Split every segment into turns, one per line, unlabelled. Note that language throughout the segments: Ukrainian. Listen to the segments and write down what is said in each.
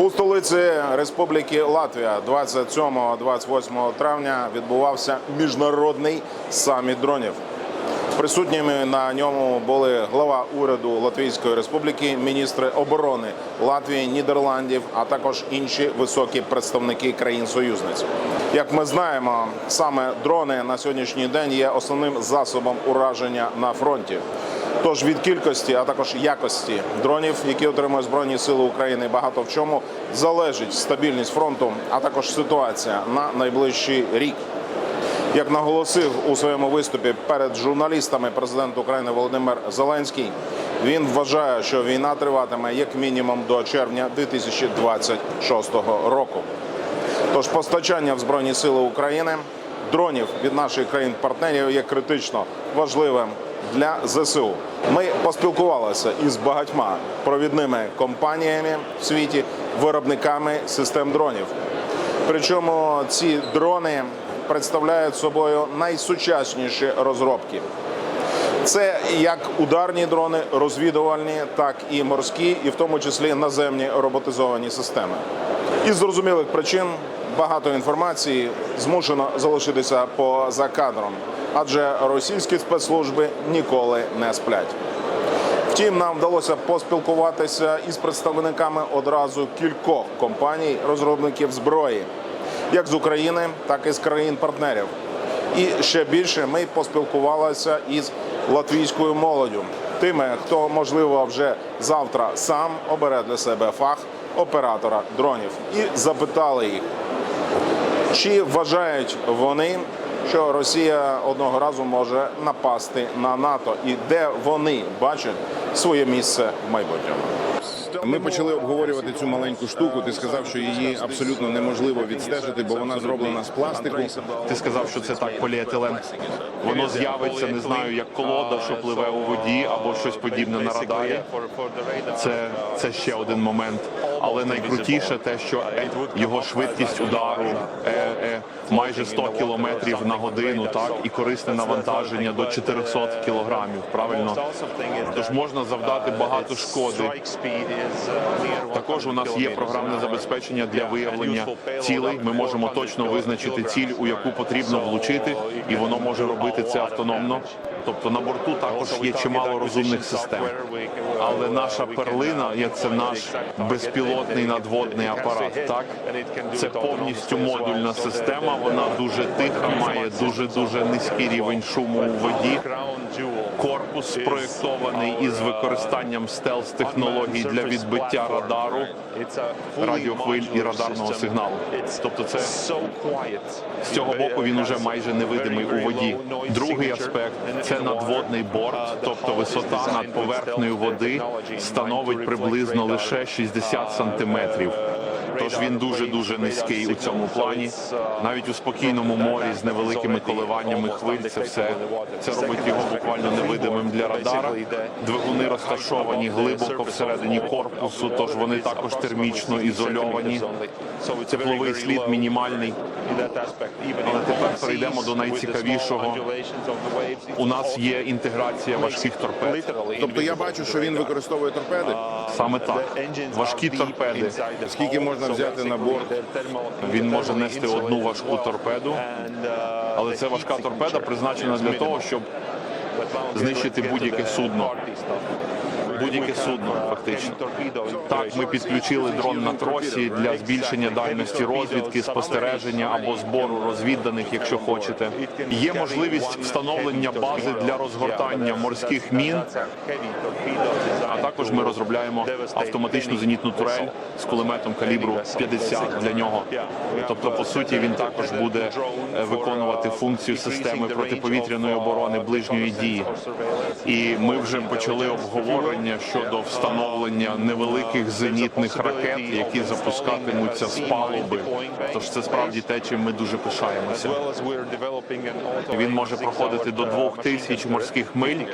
У столиці Республіки Латвія 27-28 травня відбувався міжнародний саміт дронів. Присутніми на ньому були глава уряду Латвійської Республіки, міністри оборони Латвії, Нідерландів, а також інші високі представники країн-союзниць. Як ми знаємо, саме дрони на сьогоднішній день є основним засобом ураження на фронті. Тож від кількості, а також якості дронів, які отримують збройні сили України, багато в чому залежить стабільність фронту, а також ситуація на найближчий рік. Як наголосив у своєму виступі перед журналістами президент України Володимир Зеленський, він вважає, що війна триватиме як мінімум до червня 2026 року. Тож постачання в Збройні Сили України дронів від наших країн-партнерів є критично важливим для ЗСУ. Ми поспілкувалися із багатьма провідними компаніями в світі, виробниками систем дронів. Причому ці дрони представляють собою найсучасніші розробки. Це як ударні дрони, розвідувальні, так і морські, і в тому числі наземні роботизовані системи. Із зрозумілих причин багато інформації змушено залишитися поза кадром, адже російські спецслужби ніколи не сплять. Втім, нам вдалося поспілкуватися із представниками одразу кількох компаній розробників зброї, як з України, так і з країн-партнерів. І ще більше ми поспілкувалися із латвійською молоддю, тими, хто можливо вже завтра сам обере для себе фах оператора дронів, і запитали їх, чи вважають вони, що Росія одного разу може напасти на НАТО, і де вони бачать своє місце в майбутньому.
Ми почали обговорювати цю маленьку штуку. Ти сказав, що її абсолютно неможливо відстежити, бо вона зроблена з пластику.
Ти сказав, що це так поліетилен. Воно з'явиться, не знаю, як колода, що пливе у воді, або щось подібне на радарі. Це, це ще один момент. Але найкрутіше те, що його швидкість удару е, е, майже 100 кілометрів на годину, так і корисне навантаження до 400 кілограмів. Правильно, тож можна завдати багато шкоди. Також у нас є програмне забезпечення для виявлення цілей. Ми можемо точно визначити ціль, у яку потрібно влучити, і воно може робити це автономно. Тобто на борту також є чимало розумних систем. Але наша перлина є це наш безпілотний надводний апарат. Так це повністю модульна система. Вона дуже тиха, має дуже дуже низький рівень шуму у воді. Корпус спроєктований із використанням стелс технологій для відбиття радару, радіохвиль і радарного сигналу. Тобто, це з цього боку він уже майже невидимий у воді. Другий аспект це надводний борт, тобто висота над поверхнею води становить приблизно лише 60 сантиметрів. Тож він дуже дуже низький у цьому плані. Навіть у спокійному морі з невеликими коливаннями хвиль це все це робить його буквально невидимим для радара. Двигуни розташовані глибоко всередині корпусу, тож вони також термічно ізольовані. Тепловий слід мінімальний. Але тепер перейдемо до найцікавішого. У нас є інтеграція важких торпед.
Тобто я бачу, що він використовує торпеди.
Саме так важкі торпеди.
Скільки можна взяти на борт?
Він може нести одну важку торпеду, але це важка торпеда призначена для того, щоб знищити будь-яке судно. Будь-яке судно, фактично. Так, ми підключили дрон на тросі для збільшення дальності розвідки, спостереження або збору розвідданих, якщо хочете. Є можливість встановлення бази для розгортання морських мін. А також ми розробляємо автоматичну зенітну турель з кулеметом калібру 50 для нього. Тобто, по суті, він також буде е, виконувати функцію системи протиповітряної оборони ближньої дії. І ми вже почали обговорення щодо встановлення невеликих зенітних ракет, які запускатимуться з палуби. Тож це справді те, чим ми дуже пишаємося. Він може проходити до двох тисяч морських миль,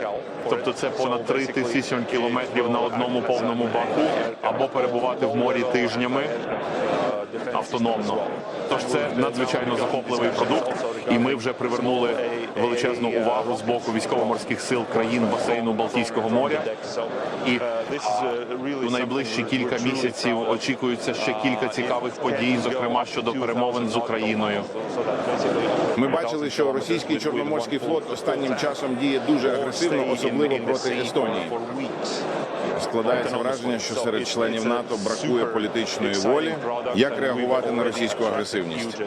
тобто це понад три тисячі кілометрів на одному повному баку, або перебувати в морі тижнями. Автономно. Тож це надзвичайно захопливий продукт, і ми вже привернули величезну увагу з боку військово-морських сил країн басейну Балтійського моря. І у найближчі кілька місяців очікується ще кілька цікавих подій, зокрема щодо перемовин з Україною.
Ми бачили, що російський чорноморський флот останнім часом діє дуже агресивно, особливо проти Естонії. Складається враження, що серед членів НАТО бракує політичної волі. Як реагувати на російську агресивність?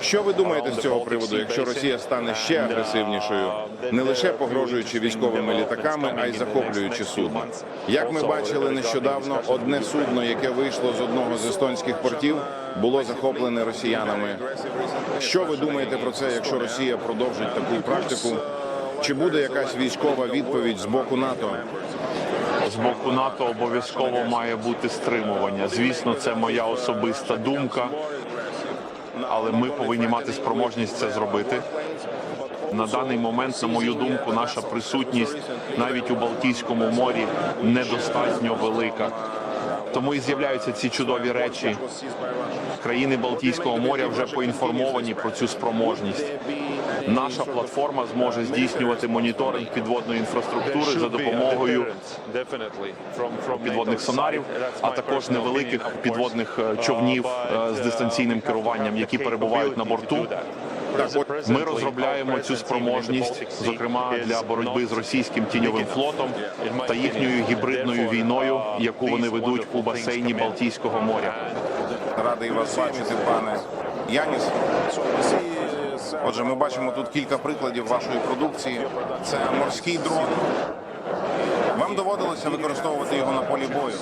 Що ви думаєте з цього приводу, якщо Росія стане ще агресивнішою, не лише погрожуючи військовими літаками, а й захоплюючи судна? Як ми бачили нещодавно, одне судно, яке вийшло з одного з естонських портів, було захоплене росіянами. Що ви думаєте про це, якщо Росія продовжить таку практику? Чи буде якась військова відповідь з боку НАТО?
З боку НАТО обов'язково має бути стримування. Звісно, це моя особиста думка, але ми повинні мати спроможність це зробити. На даний момент, на мою думку, наша присутність навіть у Балтійському морі недостатньо велика. Тому і з'являються ці чудові речі. Країни Балтійського моря вже поінформовані про цю спроможність. Наша платформа зможе здійснювати моніторинг підводної інфраструктури за допомогою підводних сонарів, а також невеликих підводних е, човнів е, з дистанційним керуванням, які перебувають на борту. Ми розробляємо цю спроможність, зокрема для боротьби з російським тіньовим флотом та їхньою гібридною війною, яку вони ведуть у басейні Балтійського моря.
Радий вас бачити, пане Яніс. Отже, ми бачимо тут кілька прикладів вашої продукції. Це морський дрон. Вам доводилося використовувати його на полі бою.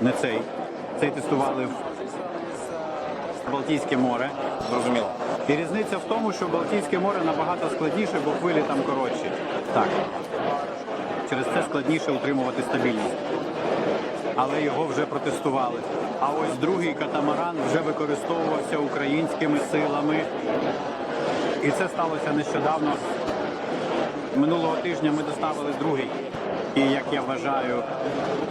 Не цей. Цей тестували в Балтійське море.
Зрозуміло.
І різниця в тому, що Балтійське море набагато складніше, бо хвилі там коротші. Так. Через це складніше утримувати стабільність. Але його вже протестували. А ось другий катамаран вже використовувався українськими силами. І це сталося нещодавно. Минулого тижня ми доставили другий. І як я вважаю,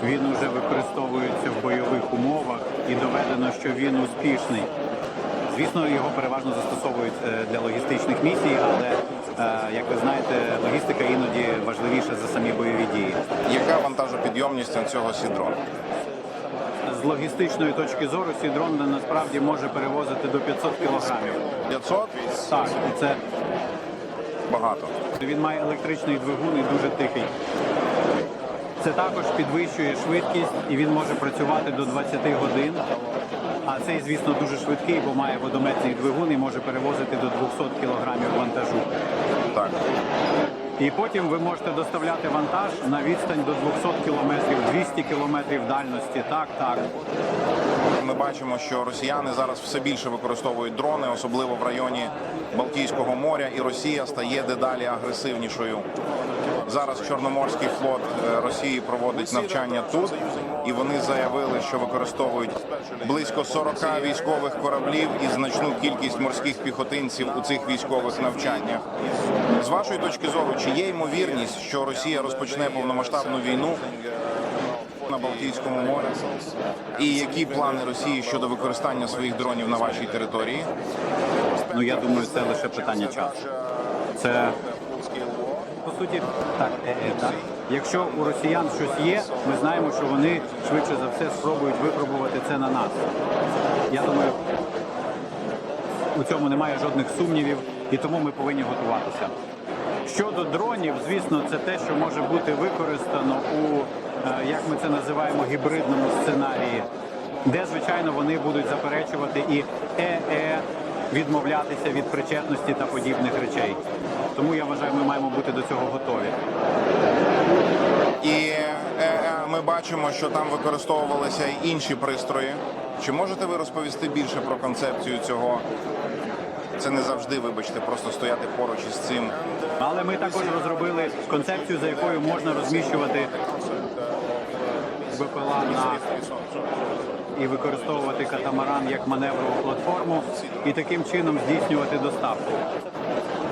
він вже використовується в бойових умовах і доведено, що він успішний. Звісно, його переважно застосовують е, для логістичних місій, але е, як ви знаєте, логістика іноді важливіша за самі бойові дії.
Яка вантажопідйомність цього сідрона?
З логістичної точки зору сідрон насправді може перевозити до 500 кілограмів.
500?
Так, і це
Багато.
він має електричний двигун і дуже тихий. Це також підвищує швидкість і він може працювати до 20 годин. А цей, звісно, дуже швидкий, бо має водометний двигун і може перевозити до 200 кілограмів вантажу.
Так.
І потім ви можете доставляти вантаж на відстань до 200 кілометрів, 200 кілометрів дальності. Так, так.
Ми бачимо, що росіяни зараз все більше використовують дрони, особливо в районі Балтійського моря, і Росія стає дедалі агресивнішою. Зараз Чорноморський флот е, Росії проводить навчання тут, і вони заявили, що використовують близько 40 військових кораблів і значну кількість морських піхотинців у цих військових навчаннях. З вашої точки зору, чи є ймовірність, що Росія розпочне повномасштабну війну на Балтійському морі? І які плани Росії щодо використання своїх дронів на вашій території?
Ну я думаю, це лише питання часу. Це по суті так, е, е, так. Якщо у росіян щось є, ми знаємо, що вони швидше за все спробують випробувати це на нас. Я думаю, у цьому немає жодних сумнівів, і тому ми повинні готуватися. Щодо дронів, звісно, це те, що може бути використано у, е, як ми це називаємо, гібридному сценарії, де, звичайно, вони будуть заперечувати і ЕЕ, відмовлятися від причетності та подібних речей. Тому я вважаю, ми маємо бути до цього готові.
І е, е, ми бачимо, що там використовувалися й інші пристрої. Чи можете ви розповісти більше про концепцію цього? Це не завжди, вибачте, просто стояти поруч із цим.
Але ми також розробили концепцію, за якою можна розміщувати БПЛА на і використовувати катамаран як маневрову платформу і таким чином здійснювати доставку.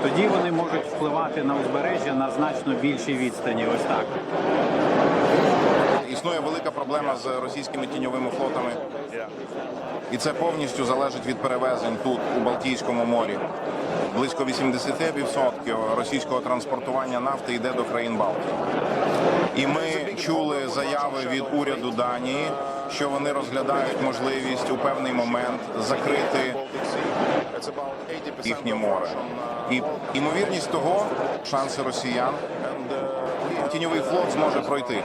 Тоді вони можуть впливати на узбережжя на значно більшій відстані. Ось так.
Існує велика проблема з російськими тіньовими флотами. І це повністю залежить від перевезень тут, у Балтійському морі. Близько 80% російського транспортування нафти йде до країн Балтії. І ми чули заяви від уряду Данії, що вони розглядають можливість у певний момент закрити їхнє море. І ймовірність того, шанси росіян, тіньовий флот зможе пройти.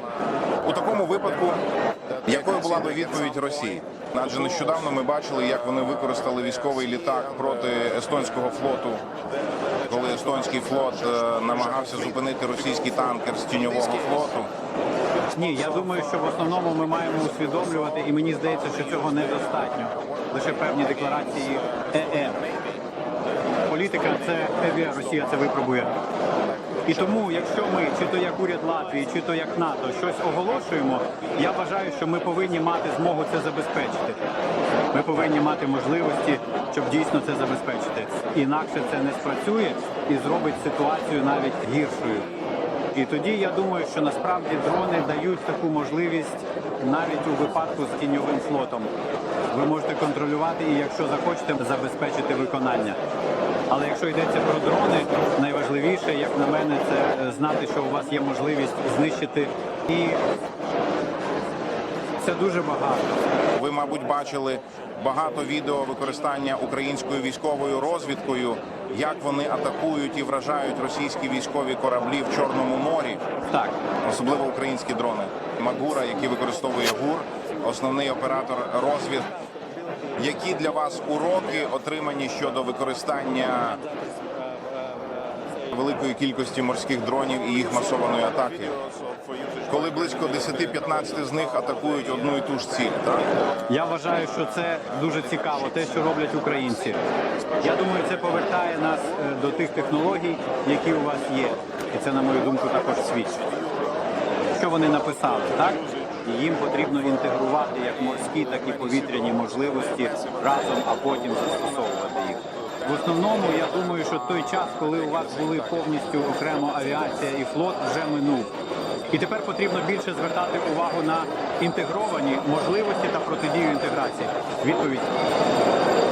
У такому випадку, якою була би відповідь Росії? Адже нещодавно ми бачили, як вони використали військовий літак проти естонського флоту, коли естонський флот е, намагався зупинити російський танкер з тіньового флоту.
Ні, я думаю, що в основному ми маємо усвідомлювати, і мені здається, що цього недостатньо. Лише певні декларації ЕЕ. Політика це ЕВ, Росія це випробує. І тому, якщо ми, чи то як уряд Латвії, чи то як НАТО, щось оголошуємо, я вважаю, що ми повинні мати змогу це забезпечити. Ми повинні мати можливості, щоб дійсно це забезпечити. Інакше це не спрацює і зробить ситуацію навіть гіршою. І тоді я думаю, що насправді дрони дають таку можливість навіть у випадку з тіньовим флотом. Ви можете контролювати і, якщо захочете, забезпечити виконання. Але якщо йдеться про дрони, найважливіше, як на мене, це е, знати, що у вас є можливість знищити. І це дуже багато.
Ви, мабуть, бачили багато відео використання українською військовою розвідкою, як вони атакують і вражають російські військові кораблі в Чорному морі,
Так,
особливо українські дрони. Магура, який використовує ГУР, основний оператор розвід. Які для вас уроки отримані щодо використання великої кількості морських дронів і їх масованої атаки? Коли близько 10-15 з них атакують одну і ту ж ціль, так?
я вважаю, що це дуже цікаво, те, що роблять українці. Я думаю, це повертає нас е, до тих технологій, які у вас є. І це, на мою думку, також свідчить. Що вони написали, так? І їм потрібно інтегрувати як морські, так і повітряні можливості разом, а потім застосовувати їх. В основному я думаю, що той час, коли у вас були повністю окремо авіація і флот, вже минув. І тепер потрібно більше звертати увагу на інтегровані можливості та протидію інтеграції. Відповідь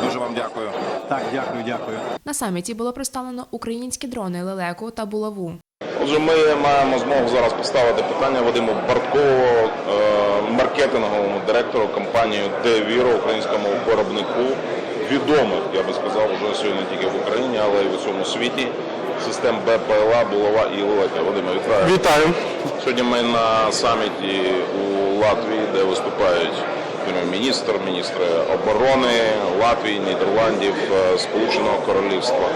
Дуже вам дякую.
так, дякую, дякую.
На саміті було представлено українські дрони лелеку та булаву.
Отже, ми маємо змогу зараз поставити питання Вадиму Барткову, е, маркетинговому директору компанії «Девіро», українському виробнику відомих, я би сказав, вже сьогодні не тільки в Україні, але й в усьому світі. Систем БПЛА, булава і лелека. Вадиме, вітаю.
Вітаю.
Сьогодні ми на саміті у Латвії, де виступають прем'єр-міністр, міністри оборони Латвії, Нідерландів, е, Сполученого Королівства.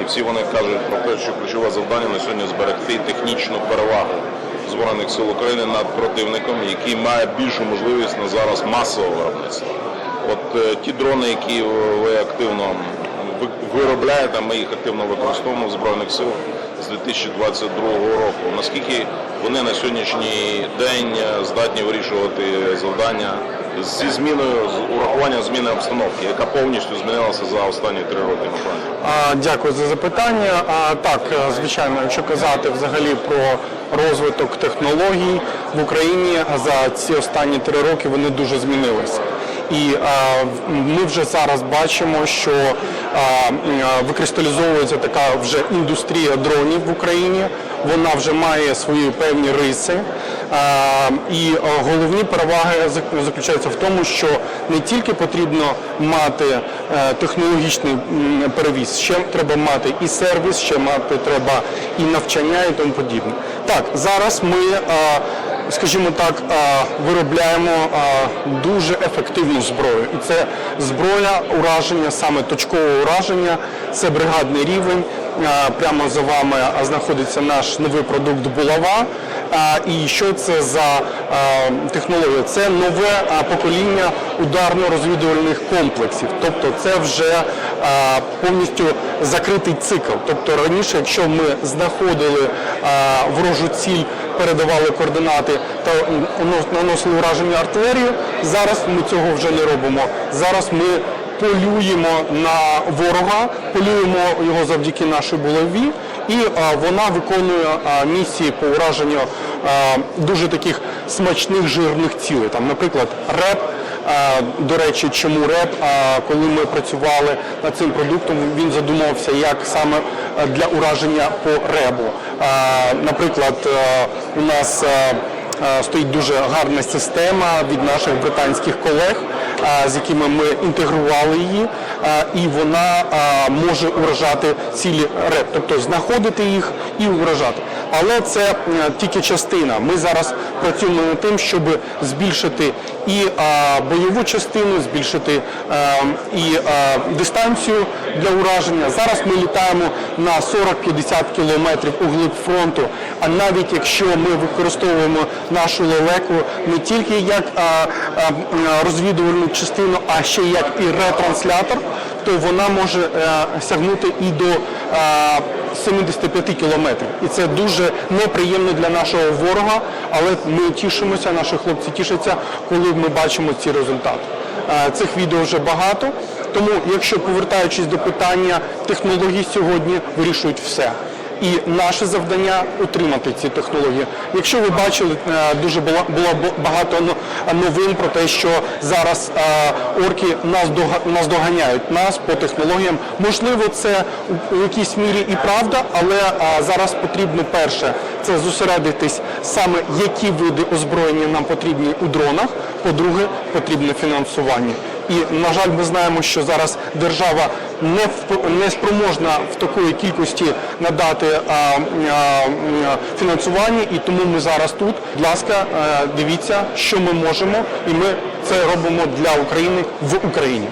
І всі вони кажуть про те, що ключове завдання на сьогодні зберегти технічну перевагу збройних сил України над противником, який має більшу можливість на зараз масового виробництва. От е, ті дрони, які ви активно виробляєте, ми їх активно використовуємо в збройних сил з 2022 року. Наскільки вони на сьогоднішній день е, здатні вирішувати завдання зі зміною з урахуванням зміни обстановки, яка повністю змінилася за останні три роки на?
А, Дякую за запитання. А, Так, е, звичайно, якщо казати взагалі про розвиток технологій в Україні за ці останні три роки вони дуже змінилися. І ми вже зараз бачимо, що викристалізовується така вже індустрія дронів в Україні. Вона вже має свої певні риси. І головні переваги зак- заключаються в тому, що не тільки потрібно мати е, технологічний перевіз, ще треба мати і сервіс, ще мати треба і навчання, і тому подібне. Так, зараз ми, скажімо так, е, виробляємо е, дуже ефективну зброю. І це зброя ураження, саме точкового ураження, це бригадний рівень. Е, Прямо за вами знаходиться наш новий продукт булава. І що це за технологія? Це нове покоління ударно-розвідувальних комплексів. Тобто це вже повністю закритий цикл. Тобто раніше, якщо ми знаходили ворожу ціль, передавали координати та наносили ураження артилерію, зараз ми цього вже не робимо. Зараз ми полюємо на ворога, полюємо його завдяки нашій булаві і вона виконує місії по ураженню дуже таких смачних жирних цілей. Там, наприклад, реп. До речі, чому реп? Коли ми працювали над цим продуктом, він задумався як саме для ураження по ребу. Наприклад, у нас стоїть дуже гарна система від наших британських колег, з якими ми інтегрували її, і вона може уражати цілі реп, тобто знаходити їх і уражати. Але це е, тільки частина. Ми зараз працюємо над тим, щоб збільшити і бойову частину, збільшити е, і е, дистанцію для ураження. Зараз ми літаємо на 40-50 кілометрів у глиб фронту. А навіть якщо ми використовуємо нашу лелеку не тільки як розвідувальну частину, а ще як і ретранслятор, то вона може е, сягнути і до е, 75 кілометрів. І це дуже неприємно для нашого ворога, але ми тішимося, наші хлопці тішаться, коли ми бачимо ці результати. Е, Цих відео вже багато. Тому, якщо повертаючись до питання, технології сьогодні вирішують все. І наше завдання утримати ці технології. Якщо ви бачили, е, дуже було, багато новин про те, що зараз е, орки нас дога- нас доганяють нас по технологіям. Можливо, це у- у якійсь мірі і правда, але е, зараз потрібно перше це зосередитись саме які види озброєння нам потрібні у дронах. По-друге, потрібне фінансування. І на жаль, ми знаємо, що зараз держава не не спроможна в такої кількості надати фінансування, і тому ми зараз тут. Будь ласка, е, дивіться, що ми можемо, і ми це робимо для України в Україні.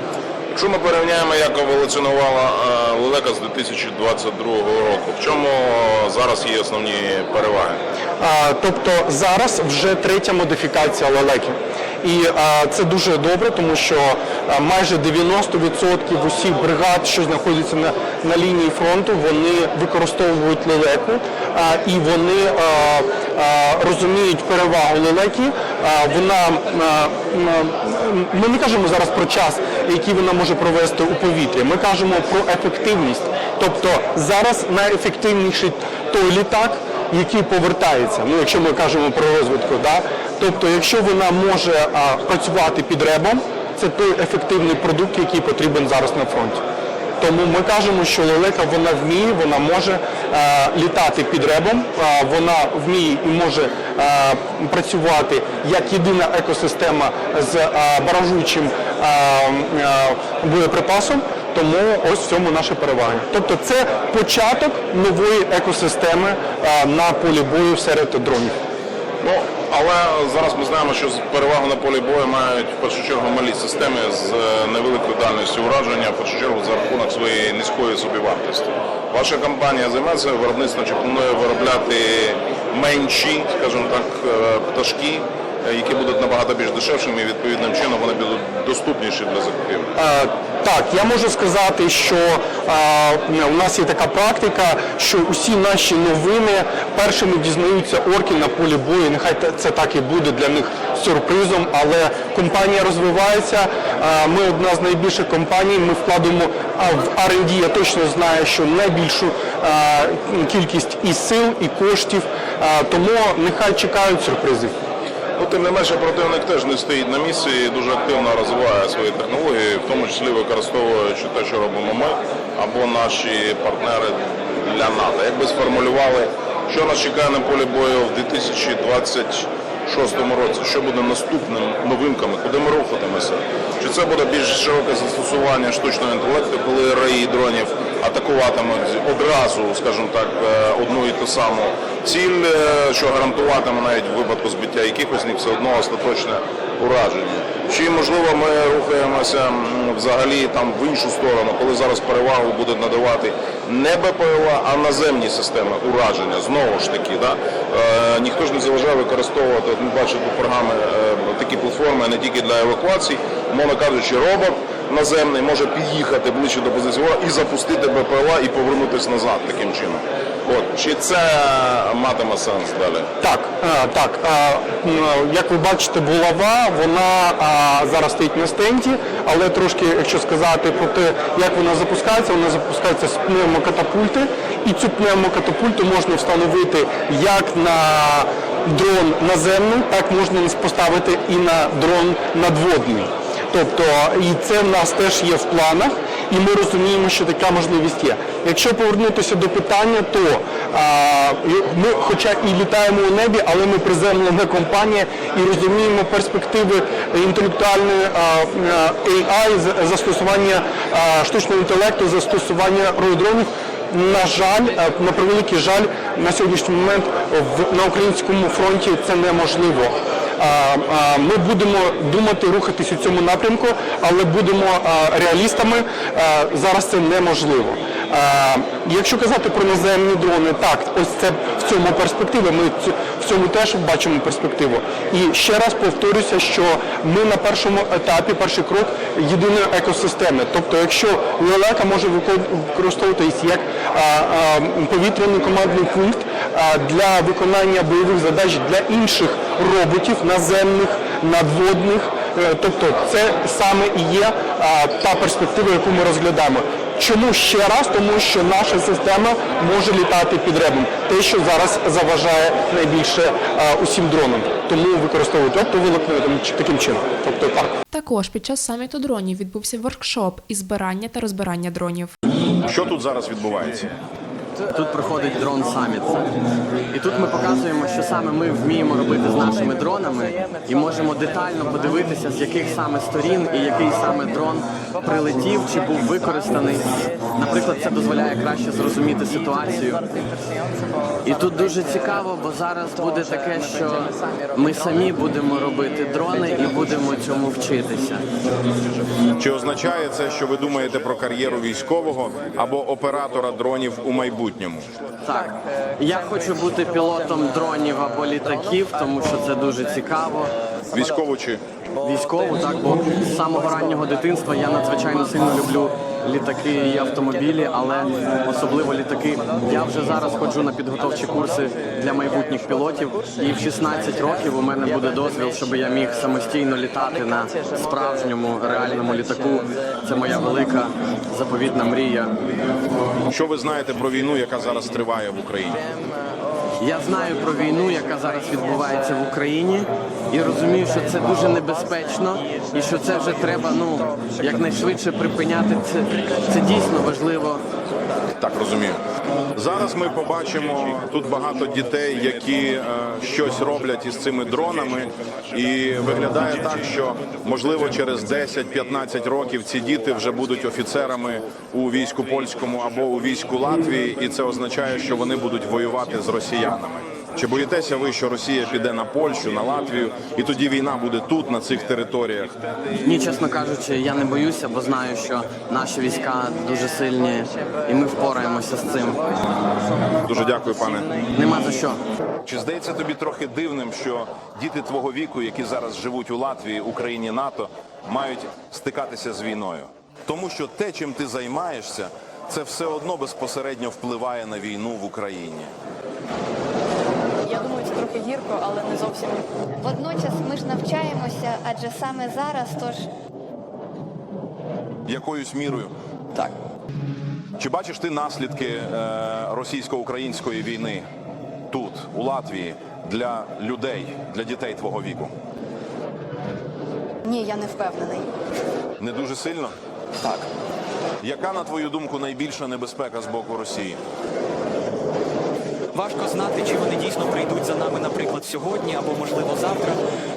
Якщо ми порівняємо, як еволюціонувала е, лелека з 2022 року, в чому зараз є основні переваги?
А, Тобто зараз вже третя модифікація лелеки. І а, це дуже добре, тому що а, майже 90% усіх бригад, що знаходяться на, на лінії фронту, вони використовують лелеку а, і вони а, а, розуміють перевагу лелеки. А, вона а, ми не кажемо зараз про час, який вона може провести у повітрі. Ми кажемо про ефективність. Тобто зараз найефективніший той літак який повертається. Ну, якщо ми кажемо про розвитку, да? тобто, якщо вона може а, працювати під ребом, це той ефективний продукт, який потрібен зараз на фронті. Тому ми кажемо, що лелека вона вміє, вона може е, літати під ребом, е, вона вміє і може е, працювати як єдина екосистема з баражуючим боєприпасом. Тому ось в цьому наша перевага. Тобто це початок нової екосистеми на полі бою серед дронів.
Але зараз ми знаємо, що перевагу на полі бою мають в першу чергу малі системи з е, невеликою дальністю ураження, в першу чергу за рахунок своєї низької собівартості. Ваша компанія займається виробництвом чи планує виробляти менші, скажімо так, е, пташки, які будуть набагато більш дешевшими і відповідним чином вони будуть доступніші для закупівлі.
Е, Так, я можу сказати, що е, у нас є така практика, що усі наші новини першими дізнаються орки на полі бою. Нехай це так і буде для них сюрпризом, але компанія розвивається. Е, Ми одна з найбільших компаній. Ми вкладемо в R&D, Я точно знаю, що найбільшу кількість і сил, і коштів. Тому нехай чекають сюрпризів.
Ну, тим не менше, противник теж не стоїть на місці і дуже активно розвиває свої технології, в тому числі використовуючи те, що робимо ми або наші партнери для НАТО. Якби сформулювали, що нас чекає на полі бою в 2026 році, що буде наступним новинками, куди ми рухатимемося? Чи це буде більш широке застосування штучного інтелекту, коли раї дронів атакуватимуть одразу, скажімо так, е, одну і ту саму ціль, е, що гарантуватиме навіть в випадку збиття якихось них все одно остаточне ураження. Чи можливо ми рухаємося взагалі там в іншу сторону, коли зараз перевагу будуть надавати не БПЛА, а наземні системи ураження. Знову ж таки, да? е, ніхто ж не заважає використовувати, ми бачимо програми е, такі платформи не тільки для евакуації, мовно кажучи, робот наземний може під'їхати ближче до позиції ворога і запустити БПЛА і повернутися назад таким чином. От чи це матиме сенс далі?
Так, е, так. е, Як ви бачите, булава, вона е, зараз стоїть на стенді, але трошки, якщо сказати про те, як вона запускається, вона запускається з пневмокатапульти, І цю пневмокатапульту можна встановити як на дрон наземний, так можна поставити і на дрон надводний. Тобто, і це в нас теж є в планах, і ми розуміємо, що така можливість є. Якщо повернутися до питання, то а, ми, хоча і літаємо у небі, але ми приземлена компанія і розуміємо перспективи інтелектуальної а, AI, застосування а, штучного інтелекту, застосування аеродромів. На жаль, е, на превеликий жаль, на сьогоднішній момент в на українському фронті це неможливо. Ми будемо думати рухатись у цьому напрямку, але будемо реалістами. Зараз це неможливо. Якщо казати про наземні дрони, так, ось це в цьому перспектива. Ми в цьому теж бачимо перспективу. І ще раз повторюся, що ми на першому етапі, перший крок єдиної екосистеми. Тобто, якщо лелека може використовуватись як повітряний командний пункт для виконання бойових задач для інших роботів наземних, надводних. Е, Тобто це саме і є та перспектива, яку ми розглядаємо. Чому ще раз? Тому що наша система може літати під ребом. Те, що зараз заважає найбільше а, усім дронам. Тому використовують оптоволокно таким чином. Тобто так.
Також під час саміту дронів відбувся воркшоп із збирання та розбирання дронів.
Що тут зараз відбувається?
Тут проходить дрон саміт. І тут ми показуємо, що саме ми вміємо робити з нашими дронами, і можемо детально подивитися, з яких саме сторін і який саме дрон прилетів чи був використаний. Наприклад, це дозволяє краще зрозуміти ситуацію. І тут дуже цікаво, бо зараз буде таке, що ми самі будемо робити дрони і будемо цьому вчитися.
Чи означає це, що ви думаєте про кар'єру військового або оператора дронів у майбутньому?
Так, я хочу бути пілотом дронів або літаків, тому що це дуже цікаво.
Військово чи?
Військово, так, бо з самого раннього дитинства я надзвичайно сильно люблю літаки і автомобілі, але особливо літаки. Я вже зараз ходжу на підготовчі курси для майбутніх пілотів, і в 16 років у мене буде дозвіл, щоб я міг самостійно літати на справжньому реальному літаку. Це моя велика заповітна мрія.
що ви знаєте про війну, яка зараз триває в Україні?
Я знаю про війну, яка зараз відбувається в Україні, і розумію, що це дуже небезпечно, і що це вже треба ну якнайшвидше припиняти. Це, це дійсно важливо.
Так розумію. Зараз ми побачимо тут багато дітей, які е, щось роблять із цими дронами, і виглядає так, що можливо через 10-15 років ці діти вже будуть офіцерами у війську польському або у війську Латвії, і це означає, що вони будуть воювати з росіянами. Чи боїтеся ви, що Росія піде на Польщу, на Латвію, і тоді війна буде тут, на цих територіях?
Ні, чесно кажучи, я не боюся, бо знаю, що наші війська дуже сильні, і ми впораємося з цим.
Дуже дякую, пане.
Нема за що.
Чи здається тобі трохи дивним, що діти твого віку, які зараз живуть у Латвії, Україні, НАТО, мають стикатися з війною? Тому що те, чим ти займаєшся, це все одно безпосередньо впливає на війну в Україні.
Трохи гірко, але не зовсім.
Водночас ми ж навчаємося, адже саме зараз, тож
Якоюсь мірою.
Так.
Чи бачиш ти наслідки е, російсько-української війни тут, у Латвії, для людей, для дітей твого віку?
Ні, я не впевнений.
Не дуже сильно?
Так.
Яка, на твою думку, найбільша небезпека з боку Росії?
Важко знати, чи вони дійсно прийдуть за нами, наприклад, сьогодні або можливо завтра.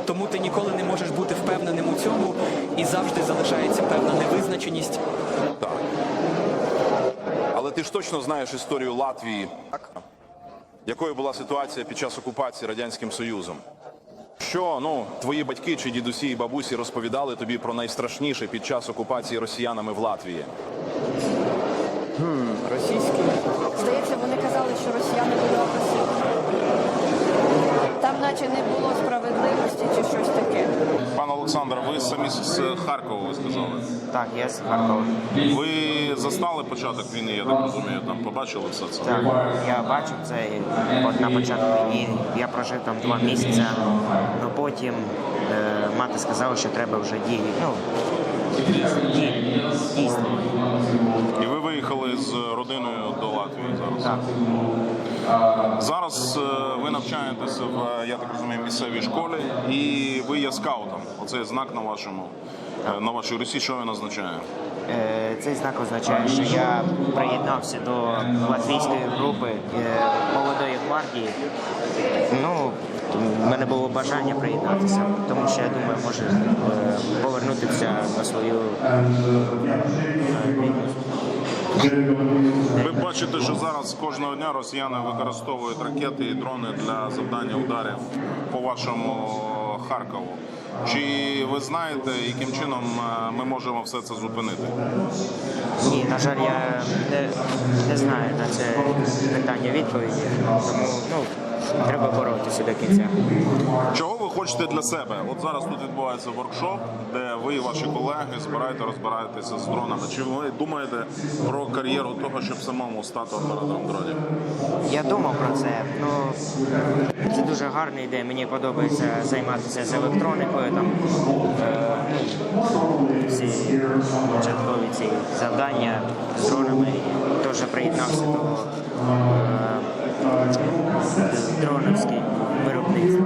Тому ти ніколи не можеш бути впевненим у цьому, і завжди залишається певна невизначеність.
Так. Але ти ж точно знаєш історію Латвії. Якою була ситуація під час окупації Радянським Союзом? Що ну твої батьки чи дідусі і бабусі розповідали тобі про найстрашніше під час окупації росіянами в Латвії?
Російські.
Здається, що росіяни були агресивні. Там наче не було справедливості чи щось таке.
Пан Олександр, ви самі з Харкова ви сказали.
Так, я з Харкова.
Ви застали початок війни, я так розумію, там побачили все це.
Так, я бачив це от на початку війни. Я прожив там два місяці, але потім е, мати сказала, що треба вже дії. Ну.
І ви виїхали з родиною до Латвії зараз.
Так.
Зараз е, ви навчаєтеся в, я так розумію, місцевій школі, і ви є скаутом. Оцей знак на вашому е, на вашій русі, що він означає?
Е, Цей знак означає, що я приєднався до латвійської групи е, молодої гвардії. Ну, в мене було бажання приєднатися, тому що я думаю, може е, повернутися на свою е.
Ви бачите, що зараз кожного дня росіяни використовують ракети і дрони для завдання ударів по вашому Харкову. Чи ви знаєте, яким чином е, ми можемо все це зупинити?
Ні, на жаль, я не, не знаю на це питання відповіді, тому ну, треба боротися до кінця.
Чого ви хочете для себе? От зараз тут відбувається воркшоп, де ви і ваші колеги збираєте, розбираєтеся з дронами. Чи ви думаєте про кар'єру того, щоб самому стати оператором дронів?
Я думав про це. Ну це дуже гарна ідея. Мені подобається займатися з електроникою, там е, всі початкові ці завдання з дронами. Теж приєднався до е, дроновських виробництва.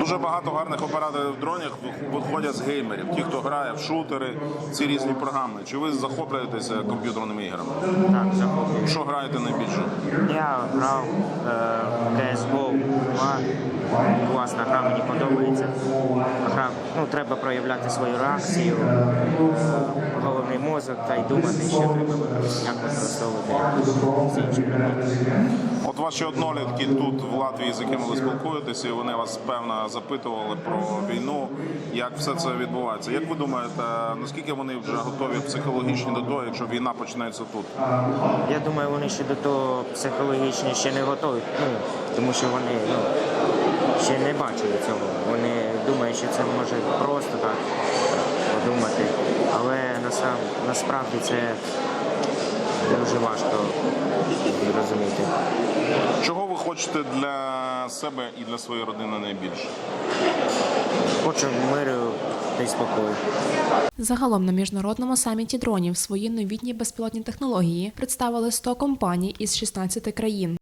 Дуже багато гарних операторів дронів виходять з геймерів, ті, хто грає в шутери, ці різні програми. Чи ви захоплюєтеся комп'ютерними іграми?
Так, захоплює.
Що граєте найбільше?
Я грав е, CSGO 2. Класна гра, мені подобається. Гра, ну, треба проявляти свою реакцію, головний мозок та й думати, що треба як використовувати всі інші предмети.
Ваші однолітки тут в Латвії, з якими ви спілкуєтеся, вони вас певно запитували про війну. Як все це відбувається? Як ви думаєте, наскільки вони вже готові психологічно до того, якщо війна почнеться тут?
Я думаю, вони ще до того психологічно ще не готові, ну, тому що вони ну, ще не бачили цього. Вони думають, що це може просто так подумати. Але насправді це дуже важко зрозуміти.
Чого ви хочете для себе і для своєї родини найбільше?
Хочу миру та й спокою.
Загалом на міжнародному саміті дронів свої новітні безпілотні технології представили 100 компаній із 16 країн.